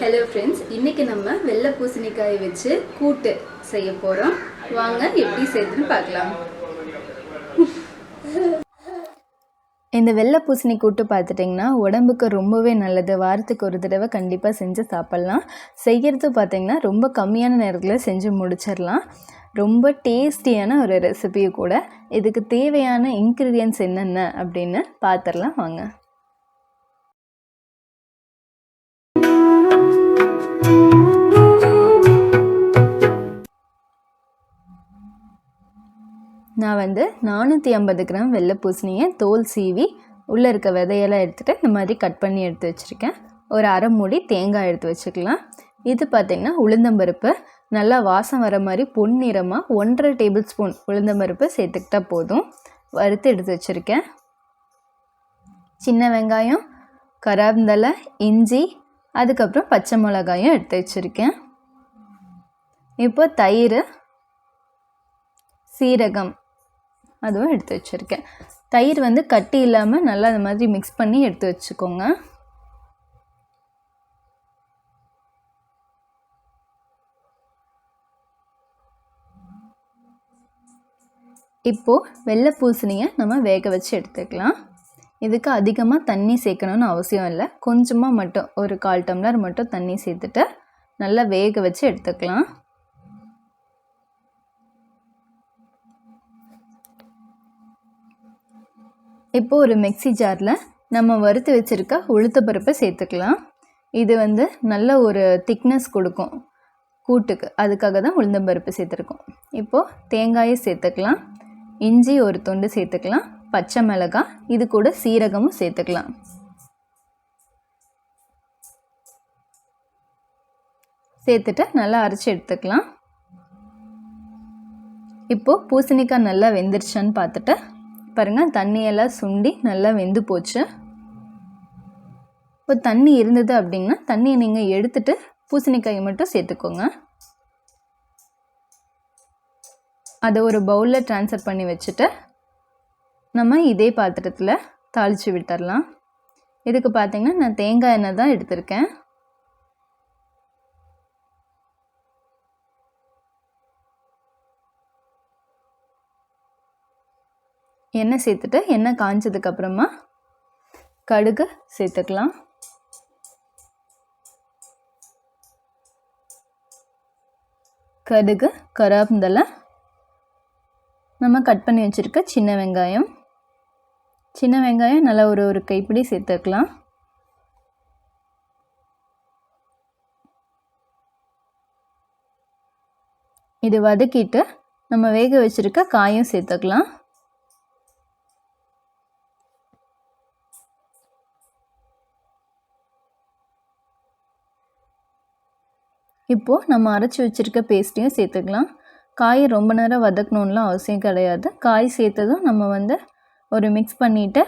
Hello friends இன்னைக்கு நம்ம வெள்ளை பூசணிக்காய் வச்சு கூட்டு செய்ய போகிறோம் வாங்க எப்படி செய்யுதுன்னு பார்க்கலாம். இந்த வெள்ளை பூசணி கூட்டு பார்த்துட்டிங்கன்னா உடம்புக்கு ரொம்பவே நல்லது. வாரத்துக்கு ஒரு தடவை கண்டிப்பாக செஞ்சு சாப்பிட்லாம். செய்கிறது பார்த்திங்கன்னா ரொம்ப கம்மியான நேரத்தில் செஞ்சு முடிச்சிடலாம். ரொம்ப டேஸ்டியான ஒரு ரெசிபி கூட. இதுக்கு தேவையான இன்க்ரீடியன்ஸ் என்னென்ன அப்படின்னு பார்த்துடலாம். வாங்க. நான் வந்து நானூற்றி ஐம்பது கிராம் வெள்ளை பூசணியை தோல் சீவி உள்ளே இருக்க விதையெல்லாம் எடுத்துகிட்டு இந்த மாதிரி கட் பண்ணி எடுத்து வச்சுருக்கேன். ஒரு அரை மூடி தேங்காய் எடுத்து வச்சுக்கலாம். இது பார்த்திங்கன்னா உளுந்தம்பருப்பு. நல்லா வாசம் வர மாதிரி பொன்னிறமாக ஒன்றரை டேபிள் ஸ்பூன் உளுந்தம்பருப்பு சேர்த்துக்கிட்டா போதும். வறுத்து எடுத்து வச்சுருக்கேன். சின்ன வெங்காயம் கராந்தலை இஞ்சி அதுக்கப்புறம் பச்சை மிளகாயும் எடுத்து வச்சுருக்கேன். இப்போ தயிர் சீரகம் அதுவும் எடுத்து வச்சுருக்கேன். தயிர் வந்து கட்டி இல்லாமல் நல்லா அந்த மாதிரி மிக்ஸ் பண்ணி எடுத்து வச்சுக்கோங்க. இப்போது வெள்ளை பூசணியை நம்ம வேக வச்சு எடுத்துக்கலாம். இதுக்கு அதிகமாக தண்ணி சேர்க்கணும்னு அவசியம் இல்லை. கொஞ்சமாக மட்டும் ஒரு கால் டம்ளர் மட்டும் தண்ணி சேர்த்துட்டு நல்லா வேக வச்சு எடுத்துக்கலாம். இப்போது ஒரு மிக்சி ஜாரில் நம்ம வறுத்து வச்சுருக்க உளுத்த பருப்பை சேர்த்துக்கலாம். இது வந்து நல்ல ஒரு திக்னஸ் கொடுக்கும். கூட்டுக்கு. அதுக்காக தான் உளுந்தம்பருப்பு சேர்த்துருக்கோம். இப்போது தேங்காயை சேர்த்துக்கலாம். இஞ்சி ஒரு துண்டு சேர்த்துக்கலாம். பச்சை மிளகாய் இது கூட சீரகமும் சேர்த்துக்கலாம். சேர்த்துட்டு நல்லா அரைச்சி எடுத்துக்கலாம். இப்போது பூசணிக்காய் நல்லா வெந்துருச்சான்னு பார்த்துட்டு பாருங்கள் தண்ணியெல்லாம் சுண்டி நல்லா வெந்து போச்சு. இப்போ தண்ணி இருந்தது அப்படின்னா தண்ணியை நீங்கள் எடுத்துட்டு பூசணிக்காயை மட்டும் சேர்த்துக்கோங்க. அதை ஒரு பவுலில் ட்ரான்ஸ்ஃபர் பண்ணி வச்சுட்டு நம்ம இதே பாத்திரத்தில் தாளித்து விட்டுடலாம் இதுக்கு பார்த்திங்கன்னா நான் தேங்காய் எண்ணெய் தான் எடுத்திருக்கேன். எண்ணெய் சேர்த்துட்டு எண்ணெய் காஞ்சதுக்கப்புறமா கடுகு சேர்த்துக்கலாம். கடுகு கராந்தலை நம்ம கட் பண்ணி வச்சுருக்க சின்ன வெங்காயம். சின்ன வெங்காயம் நல்லா ஒரு ஒரு கைப்பிடி சேர்த்துக்கலாம். இது வதக்கிட்டு நம்ம வேக வச்சுருக்க காயும் சேர்த்துக்கலாம். இப்போது நம்ம அரைச்சி வச்சுருக்க பேஸ்ட்டையும் சேர்த்துக்கலாம். காயை ரொம்ப நேரம் வதக்கணுன்லாம் அவசியம் கிடையாது. காய் சேர்த்ததும் நம்ம வந்து ஒரு மிக்ஸ் பண்ணிவிட்டு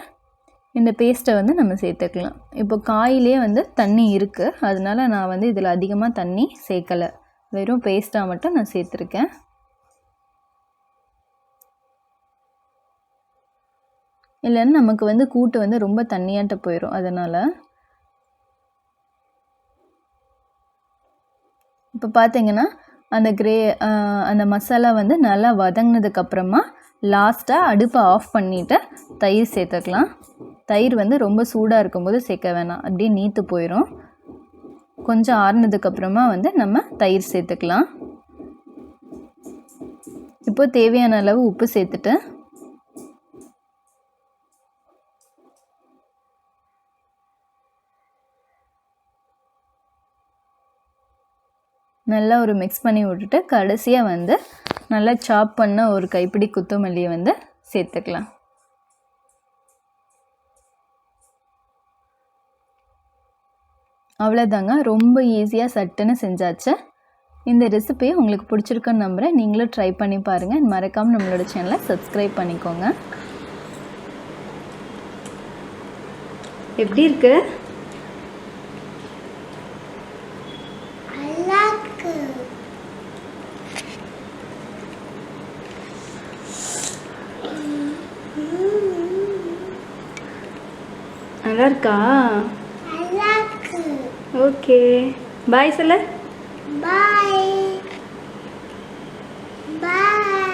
இந்த பேஸ்ட்டை வந்து நம்ம சேர்த்துக்கலாம். இப்போ காயிலே வந்து தண்ணி இருக்குது அதனால நான் வந்து இதில் அதிகமாக தண்ணி சேர்க்கலை. வெறும் பேஸ்ட்டாக மட்டும் நான் சேர்த்துருக்கேன். இல்லைன்னா நமக்கு வந்து கூட்டு வந்து ரொம்ப தண்ணியாட்ட போயிடும் அதனால் இப்போ பார்த்தீங்கன்னா அந்த கிரே அந்த மசாலா வந்து நல்லா வதங்கினதுக்கப்புறமா லாஸ்ட்டாக அடுப்பை ஆஃப் பண்ணிவிட்டு தயிர் சேர்த்துக்கலாம். தயிர் வந்து ரொம்ப சூடாக இருக்கும்போது சேர்க்க வேணாம். அப்படியே நீத்து போயிடும் கொஞ்சம் ஆறுனதுக்கப்புறமா வந்து நம்ம தயிர் சேர்த்துக்கலாம். இப்போது தேவையான அளவு உப்பு சேர்த்துட்டு நல்லா ஒரு மிக்ஸ் பண்ணி விட்டுட்டு கடைசியாக வந்து நல்லா சாப் பண்ண ஒரு கைப்பிடி கொத்தமல்லியை வந்து சேர்த்துக்கலாம். அவ்வளோதாங்க ரொம்ப ஈஸியாக சட்டுன்னு செஞ்சாச்சு. இந்த ரெசிபி உங்களுக்கு பிடிச்சிருக்குன்னு நம்புகிறேன் நீங்களும் ட்ரை பண்ணி பாருங்கள் மறக்காமல் நம்மளோட சேனலை சப்ஸ்கிரைப் பண்ணிக்கோங்க. எப்படி இருக்குது நல்லா இருக்கா? ஓகே. பாய் சொல்ல. பாய் பாய்